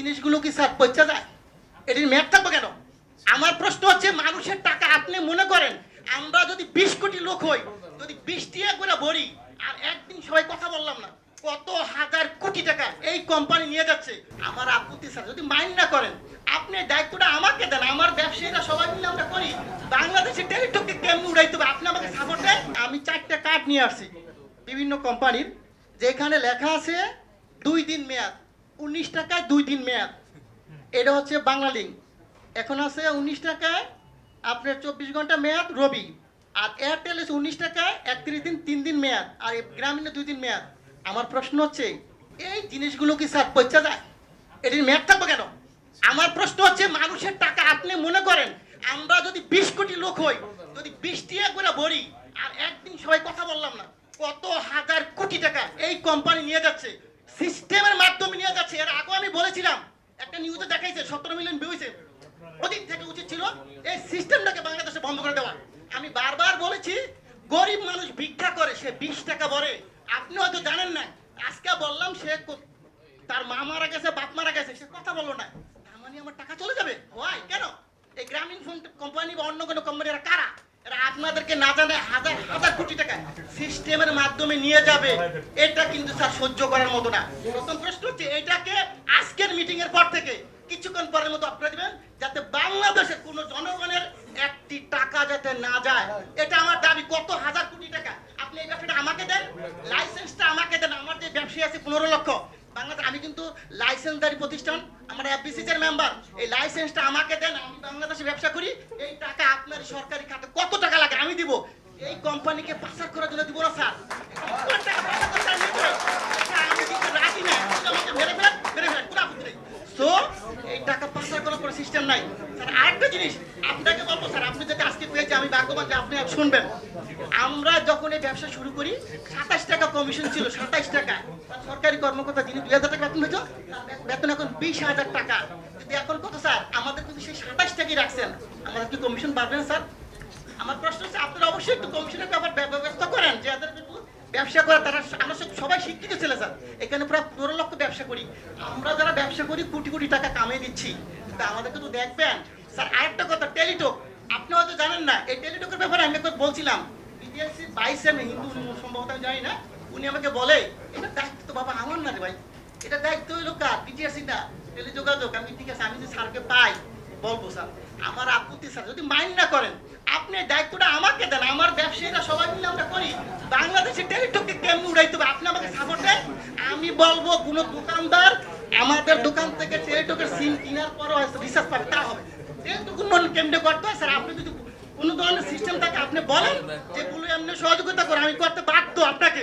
জিনিসগুলো কি স্যার পচা যায়। এটির মেয়াদ থাকবে কেন? আমার প্রশ্ন হচ্ছে, মানুষের টাকা আপনি মনে করেন, আমরা যদি বিশ কোটি লোক হই, যদি বিশ টিয়া করে ভরি আর একদিন সবাই কথা বললাম না, কত হাজার কোটি টাকা এই কোম্পানি নিয়ে যাচ্ছে? আমার আপত্তি স্যার, যদি মাইন্ড না করেন, আপনি দায়িত্বটা আমাকে দেন, আমার ব্যবসায়ীরা সবাই মিলে আমরা করি। বাংলাদেশের টেলিটককে কেমন উড়াইতে হবে? আপনি আমাকে সাপোর্ট দেন। আমি চারটে কার্ড নিয়ে আসছি। বিভিন্ন কোম্পানির যেখানে লেখা আছে, দুই দিন মেয়াদ। উনিশ টাকায় দুই দিন মেয়াদ। এটা হচ্ছে বাংলা লিঙ্ক। এখন আছে উনিশ টাকায় আপনার চব্বিশ ঘণ্টা মেয়াদ রবি, আর এয়ারটেল আছে উনিশ টাকায় একত্রিশ দিন, তিন দিন মেয়াদ, আর গ্রামীণে দুই দিন মেয়াদ। আমার প্রশ্ন হচ্ছে, এই জিনিসগুলো কি স্যার পচা যায়? এটির মেয়াদ থাকবে কেন? আমার প্রশ্ন হচ্ছে, মানুষের টাকা আপনি মনে করেন, আমরা যদি বিশ কোটি লোক হই, যদি বিশ টিয়া করে ভরি, আর একদিন সবাই কথা বললাম না, কত হাজার কোটি টাকা এই কোম্পানি নিয়ে যাচ্ছে। সিস্টেমের মাধ্যমে নিয়ে যাচ্ছে। এর আগেও আমি বলেছিলাম, একটা নিউজে দেখাইছে, সতেরো মিলিয়ন ভিউ হয়েছে ওদিক থেকে উচিত ছিল এই সিস্টেমটাকে বাংলাদেশে বন্ধ করে দেওয়া। আমি বারবার বলেছি, গরিব মানুষ ভিক্ষা করে, সে বিশ টাকা ভরে। আপনি হয়তো জানেন না, আজকে বললাম সে তার মা মারা গেছে, বাপ মারা গেছে, সে কথা বলল না। তার মানে আমার টাকা চলে যাবে? হয় কেন? এই গ্রামীণ ফোন কোম্পানি বা অন্য কোনো কোম্পানি এরা কারা? এরা আপনাদেরকে না জানে হাজার সিস্টেমের মাধ্যমে নিয়ে যাবে, এটা কিন্তু স্যার সহ্য করার মতো না। প্রথম প্রশ্ন হচ্ছে, এটাকে আজকের মিটিং এর পর থেকে কিছুক্ষণ পরের মতো আপনারা দিবেন, যাতে বাংলাদেশের কোনো জনগণের একটি টাকা যাতে না যায়। এটা আমার দাবি, কত হাজার কোটি টাকা? আপনি এই ব্যবসাটা আমাকে দেন, লাইসেন্সটা আমাকে দেন, আমার যে ব্যবসায়ী আছে পনেরো লক্ষ। বাংলাদেশ আমি কিন্তু লাইসেন্সদারি প্রতিষ্ঠান, আমার এফবিসি এর মেম্বার এই লাইসেন্সটা আমাকে দেন, আমি বাংলাদেশে ব্যবসা করি, এই টাকা আপনার সরকারি খাতে কত টাকা লাগে আমি দিব এই কোম্পানিকে পাচার করার জন্য দিব না, স্যার। আমি এই টাকা কোনো সিস্টেম নাই। জিনিস, আপনাকে বলব, স্যার, আপনি যদি আজকে আমি শুনবেন। আমরা যখন এই ব্যবসা শুরু করি, সাতাশ টাকা কমিশন ছিল টাকা। সরকারি কর্মকর্তা হাজার বেতন বেতন এখন বিশ হাজার টাকা। এখন কত, স্যার? আমাদের কিন্তু সেই সাতাশ টাকাই রাখছেন। আমাদের কি কমিশন বাড়বে না, স্যার? আমার প্রশ্ন হচ্ছে, আপনারা অবশ্যই একটু কমিশনের ব্যাপার ব্যবস্থা করেন, যে ব্যবসা করে, তারা আমরা সব- সবাই শিক্ষিত ছেলে স্যার। এখানে প্রায় পনেরো লক্ষ ব্যবসা করি। আমরা যারা ব্যবসা করি, কোটি কোটি টাকা কামিয়ে দিচ্ছি। কিন্তু আমাদেরকে তো দেখবেন। স্যার, আরেকটা কথা, টেলিটক। আপনি হয়তো জানেন না, এই টেলিটকের ব্যাপারে আমি একবার বলছিলাম। বিবিএসসি বাইশে আমি হিন্দু সম্ভবত আমি জানি না, উনি আমাকে বলে, এটা দায়িত্ব তো বাবা আমার না রে ভাই। এটা দায়িত্ব হইল কার? বিটিআরসি না টেলিযোগাযোগ, আমি ঠিক আছে, আমি যদি স্যারকে পাই, বলব স্যার। আমার আপত্তি স্যার, যদি মাইন্ড না করেন আপনি দায়িত্বটা আমাকে দেন, আমার ব্যবসায়ীরা সবাই মিলে আমরা করি। বাংলাদেশের টেলিটককে কেমন উড়াইতে হবে? আপনি আমাকে সাপোর্ট দেন। আমি বলব, কোনো দোকানদার আমাদের দোকান থেকে টেলিটকের সিম কেনার পরও রিসার্চ পাবে, তা হবে। কেমনে করতে হয়, স্যার, আপনি যদি কোনো ধরনের সিস্টেম থাকে, আপনি বলেন যেগুলো এমনি সহযোগিতা করে, আমি করতে বাধ্য আপনাকে।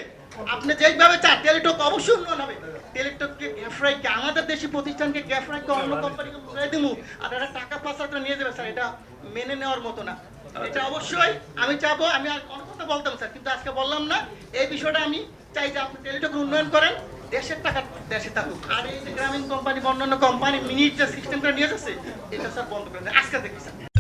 আপনি যেইভাবে চান টেলিটক অবশ্যই উন্নয়ন হবে। টেলিটককে আমাদের দেশি প্রতিষ্ঠানকে অন্য কোম্পানিকে দিব টাকা পাচার নিয়ে যাবে স্যার, এটা মেনে নেওয়ার মতো না। এটা অবশ্যই, আমি চাবো, আমি অনেক কথা বলতাম স্যার, কিন্তু আজকে বললাম না। এই বিষয়টা আমি চাই যে আপনি টেলিটকের উন্নয়ন করেন, দেশের টাকা দেশে থাকুক। আর এই যে গ্রামীণ কোম্পানি অন্যান্য কোম্পানি মিনিট যে সিস্টেম করে নিয়ে যাচ্ছে এটা স্যার বন্ধ করে আজকে দেখি, স্যার।